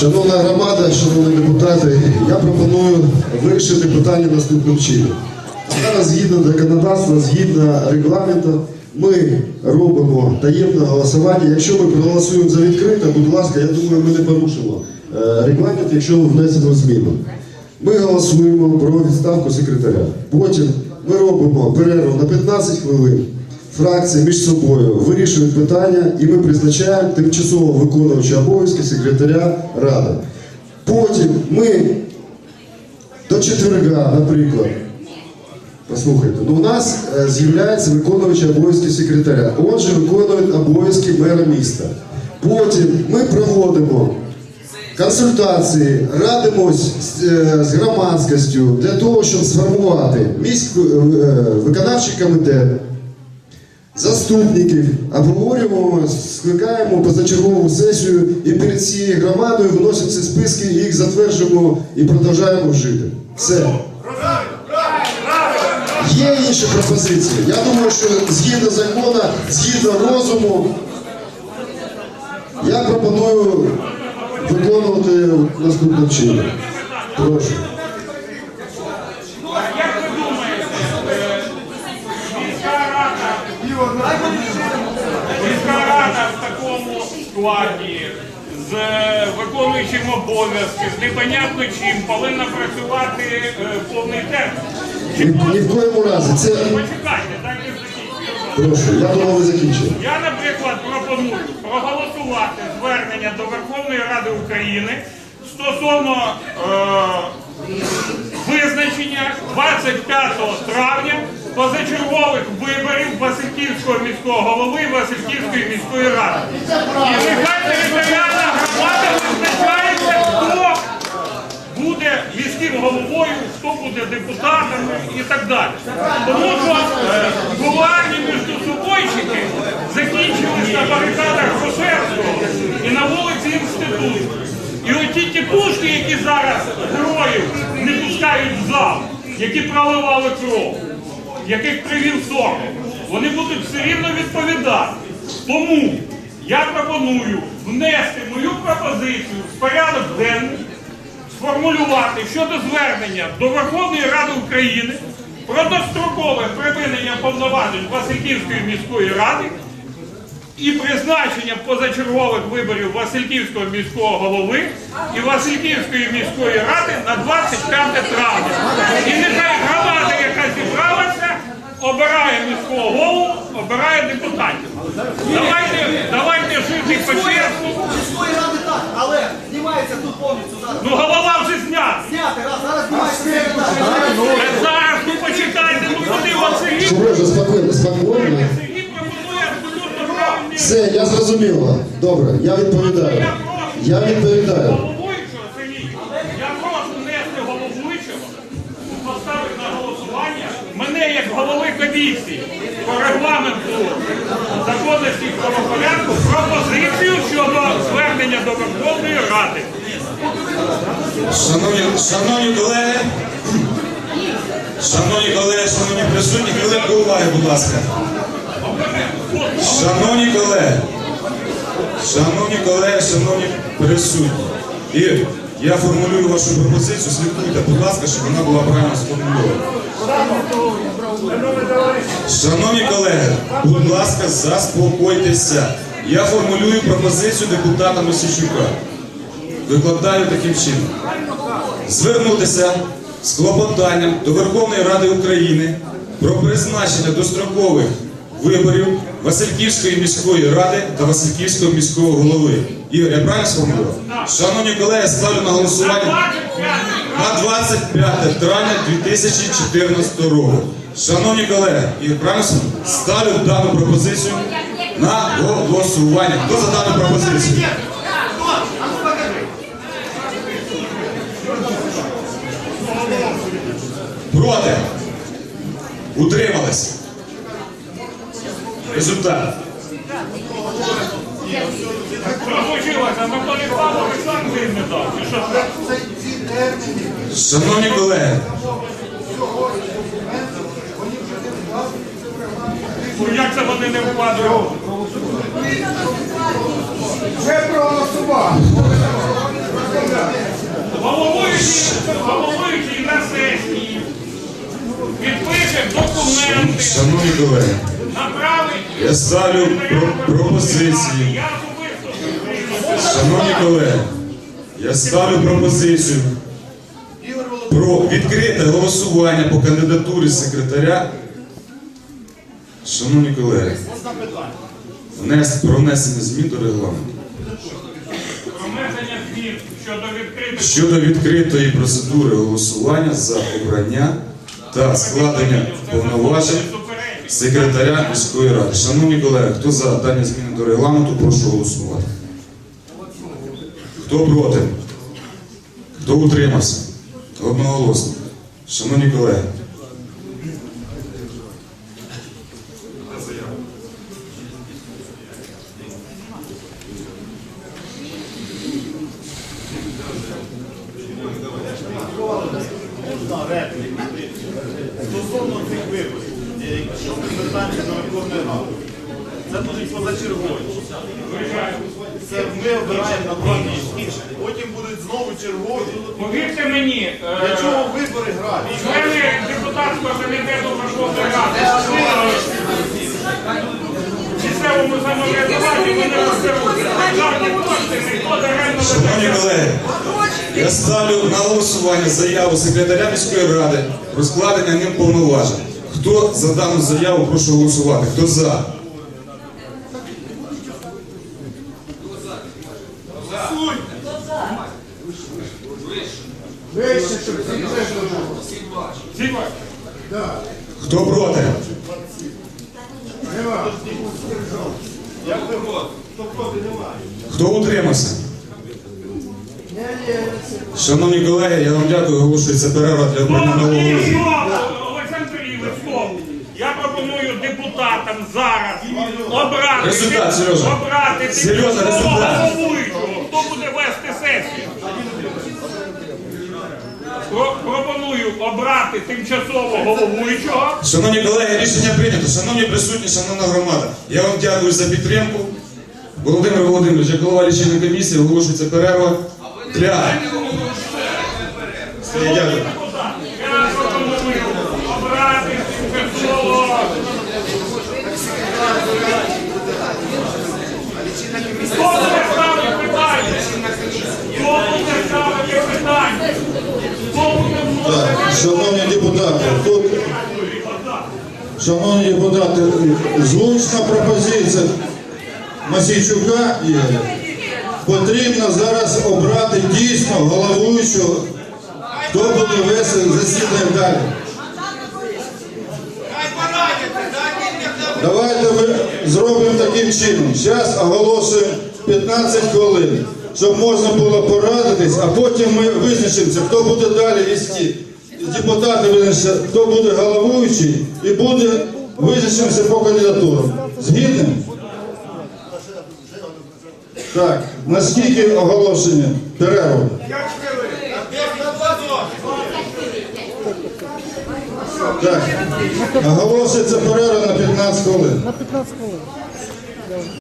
Шановна громада, шановні депутати, я пропоную вирішити питання наступним чином. Зараз згідно законодавства, згідно регламенту, ми робимо таємне голосування. Якщо ми проголосуємо за відкрите, будь ласка, я думаю, ми не порушимо е, регламент, якщо внесено зміну. Ми голосуємо про відставку секретаря. Потім ми робимо перерву на 15 хвилин. Фракції між собою вирішують питання, і ми призначаємо тимчасово виконуючого обов'язки секретаря ради. Потім ми до четверга, наприклад, послухайте, ну у нас е, з'являється виконуючий обов'язки секретаря. Отже, виконує обов'язки мера міста. Потім ми проводимо консультації, радимось з, е, громадськістю для того, щоб сформувати міськ, е, е, виконавчий комітет, заступників, обговорюємо, скликаємо позачергову сесію і перед цією громадою вносимо ці списки, їх затверджуємо і продовжуємо жити. Все. Є інші пропозиції. Я думаю, що згідно закону, згідно розуму, я пропоную виконувати наступним чином. Прошу. А як ви думаєте, е, міська рада, міська рада в такому складі з виконуючим обов'язки, з непонятно чим повинна працювати е, повний термін? Ні, ні в коєму разі. Це Почекайте, дайте закінчити. прошу. Я думав, ви закінчили. Я, наприклад, пропоную проголосувати звернення до Верховної Ради України стосовно е, визначення 25 травня позачергових виборів Васильківського міського голови Васильківської міської ради. І нехай територіальна громада визначається, хто буде міським головою, хто буде депутатами і так далі. Тому що е, кулуарні міждособойчики закінчились на барикадах Грушевського і на вулиці Інституту. І оті тітушки, які зараз героїв не пускають в зал, які проливали кров, яких привів сором, вони будуть все рівно відповідати. Тому я пропоную внести мою пропозицію в порядок денний сформулювати щодо звернення до Верховної Ради України про дострокове припинення повноважень Васильківської міської ради і призначення позачергових виборів Васильківського міського голови і Васильківської міської ради на 25 травня. І нехай громада, яка зібралася, обирає міського голову, обирає депутатів. Давайте, давайте жити по-чесному. Міської ради так, але знімається тут повністю зараз. Ну голова вже знята. Зняти, раз, зараз знімається секретар. Е, Зараз ну почекайте, ну куди Сергій? Сережа, спокійно, спокійно. Сергій пропонує абсолютно правильні. Все, я зрозуміла. Добре, я відповідаю. Я відповідаю. Голови комісії по регламенту законності правопорядку пропозицію щодо звернення до Верховної Ради. Шановні, шановні колеги, шановні колеги, шановні присутні, хвилинку уваги, будь ласка. Шановні колеги, шановні колеги, шановні присутні. І я формулюю вашу пропозицію, слідкуйте, будь ласка, щоб вона була правильно сформульована. Шановні колеги, будь ласка, заспокойтеся. Я формулюю пропозицію депутата Мосичука. Викладаю таким чином. Звернутися з клопотанням до Верховної Ради України про призначення дострокових виборів Васильківської міської ради та Васильківського міського голови. Ігор, я правильно сформулював? Шановні колеги, ставлю на голосування на 25 травня 2014 року. Шановні колеги, Ігор, правильно? Ставлю дану пропозицію на голосування. Хто за дану пропозицію? Проти. Утримались. Результат. Павлович санкції не дав. Шановні колеги, Ну, Як це вони не вкладають? Вже проголосував. Тише. головуючий на сесії підпише документи, Шановні колеги, направить я ставлю про-. Я особисто. Шановні колеги, я ставлю пропозицію про відкрите голосування по кандидатурі секретаря. Шановні колеги, внес- про внесення змін до регламенту. Щодо відкритої процедури голосування за обрання та складення повноважень секретаря міської ради. Шановні колеги, хто за дані зміни до регламенту, прошу голосувати. Хто проти? Хто утримався? Одноголосно. Шановні колеги, Стосовно цих виборів, е, що ми звертаємося до Верховної Ради, це будуть позачергові. Це ми обираємо на два. Потім будуть знову чергові. Повірте мені, е, Для чого вибори грати? члени депутатського комітету Верховної Ради в місцевому самоврядуванні вони розберуться. Державні кошти ніхто даремно не шановні колеги, я ставлю на голосування заяву секретаря міської ради про складення ним повноважень. Хто за дану заяву, прошу голосувати. Хто за? Всі бачать. Хто проти? Хто утримався? Шановні колеги, я вам дякую, оголошується перерва для обрання нового Олександр Ігорович. Я пропоную депутатам зараз обрати, Результат, Сережа. обрати Серйозно, результат. головуючого. Хто буде вести сесію? Про- пропоную обрати тимчасового головуючого. Шановні колеги, рішення прийнято. Шановні присутні, шановна громада, я вам дякую за підтримку. Володимир Володимирович, як голова лічильної комісії, оголошується перерва для... Дякую. Я пропоную обрати тимчасового. Хто буде ставити питання? Хто буде ставити питання? Хто буде Так, вносити? шановні депутати, тут, шановні депутати, звучна пропозиція Масійчука Ігоря. Потрібно зараз обрати дійсно головуючого, хто буде вести засідання далі. Давайте ми зробимо таким чином. Зараз оголошуємо 15 хвилин, щоб можна було порадитись, а потім ми визначимося, хто буде далі вести. Депутати визначаться, хто буде головуючий і буде визначимося по кандидатурам. Згідні? Так, наскільки оголошення? Перерву. Так, оголошується перерва на 15 хвилин.